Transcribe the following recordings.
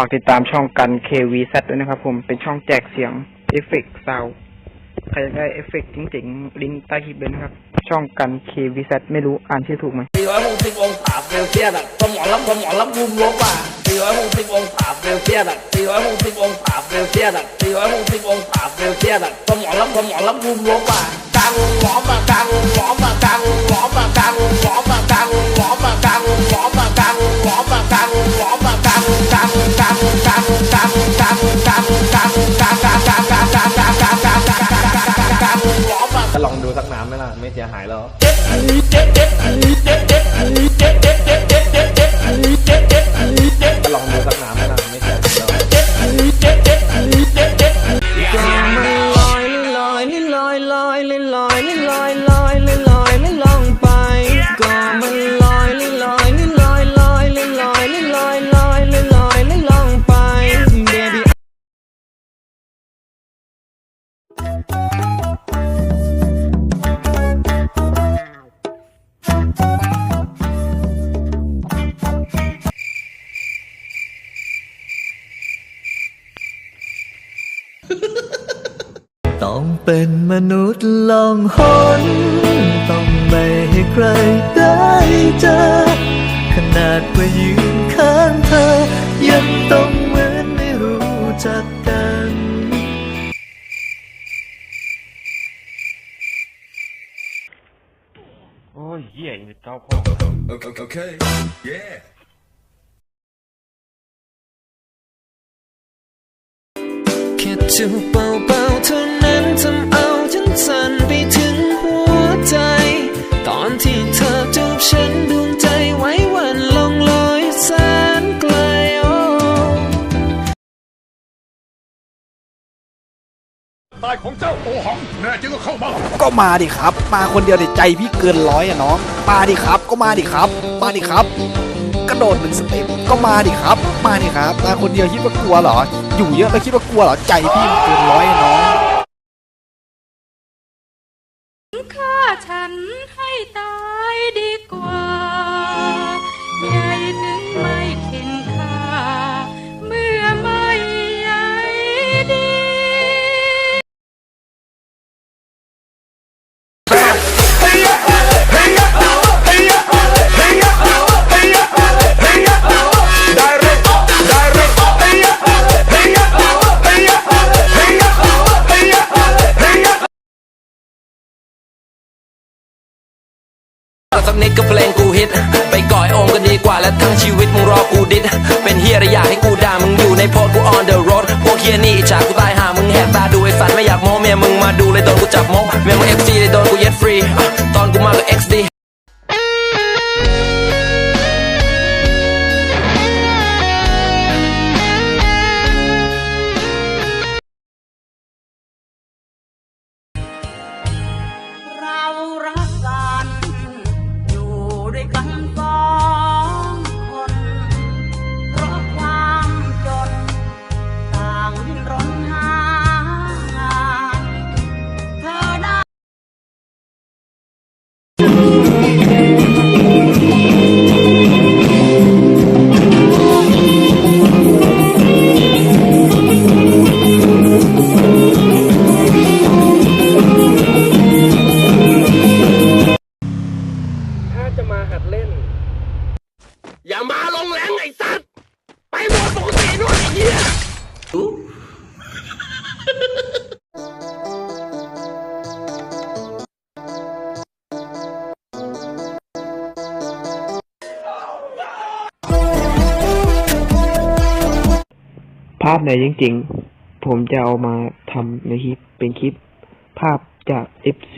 ากติดตามช่องกัน KVZ ด้วยนะครับผม เป็นช่องแจกเสียงเอฟเฟกต์เสาวใครอยากได้เอฟเฟกต์จริงๆ ลิงก์ใต้คลิปเลยนะครับ ช่องกัน KVZ ไม่รู้อ่านชื่อถูกไหม460องศาเซลเซียสอะสมองรับสมองรับูมลบอะ460องศาเซลเซียสอะ460องศาเซลเซียสอะ460องศาเซลเซียสอะสมองรับสมองรับูมลบอะกลางวงล้อมอะกลางวงล้อมอะกลางวงล้อมอะกลางวงล้อม เสียหายหรอกลองดูสักน้ำนะไม่เสียหายหรอกลอยลอยลอยลอย ต้องเป็นมนุษย์ลองหนต้องไม่ให้ใครได้เจอ ขนาดว่ายืนข้างเธอ ยังต้องเหมือนไม่รู้จักกันโอ้ยเหี้ยอีกเก้าข้อ Okay. Yeah. จูบเบาๆเท่านั้นทำเอาฉันสั่นไปถึงหัวใจ ตอนที่เธอจูบฉันดวงใจไว้วันลงลอยแสนไกลโอ้ตายของเจ้าโอหังแน่จริงก็เข้ามา ก็มาดิครับ มาคนเดียวเดี๋ยใจพี่เกินร้อยอะน้อง มาดิครับ ก็มาดิครับ มาดิครับ กระโดดหนึ่งสเต็ปก็มาดิครับ มาดิครับ มาคนเดียวคิดว่ากลัวเหรอ อยู่เยอะแล้วคิดว่ากลัวเหรอใจพี่มันเกินร้อยน้องฆ่าฉันให้ตายดีกว่า สักนิดก็เพลงกูฮิต ไปก่อยโอมก็ดีกว่าและทั้งชีวิตมึงรอกูดิด เป็นเฮียระอยากให้กูด่ามึงอยู่ในโพสต์กู on the road พวกเฮียนี่อิจฉากูตายหามึงแหกตาดูไอ้สัตว์ไม่อยากโม้เมียมึงมาดูเลยโดนกูจับมกเมียมึงเอฟซีเลยโดนกูเย็ดฟรีตอนกูมาก็เอ ภาพไหนจริงๆ ผมจะเอามาทำในคลิปเป็นคลิปภาพจาก FC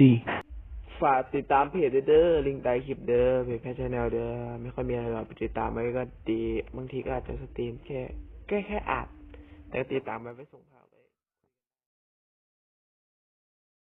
ฝากติดตามเพจเด้อ ลิงก์ใต้คลิปเด้อ เพจแพชชแนลเด้อ ไม่ค่อยมีอะไรหรอกไปติดตามไว้ก็ดี บางทีก็อาจจะสตรีมแค่แค่แค่อาจแต่ติดตามไว้ไปส่ง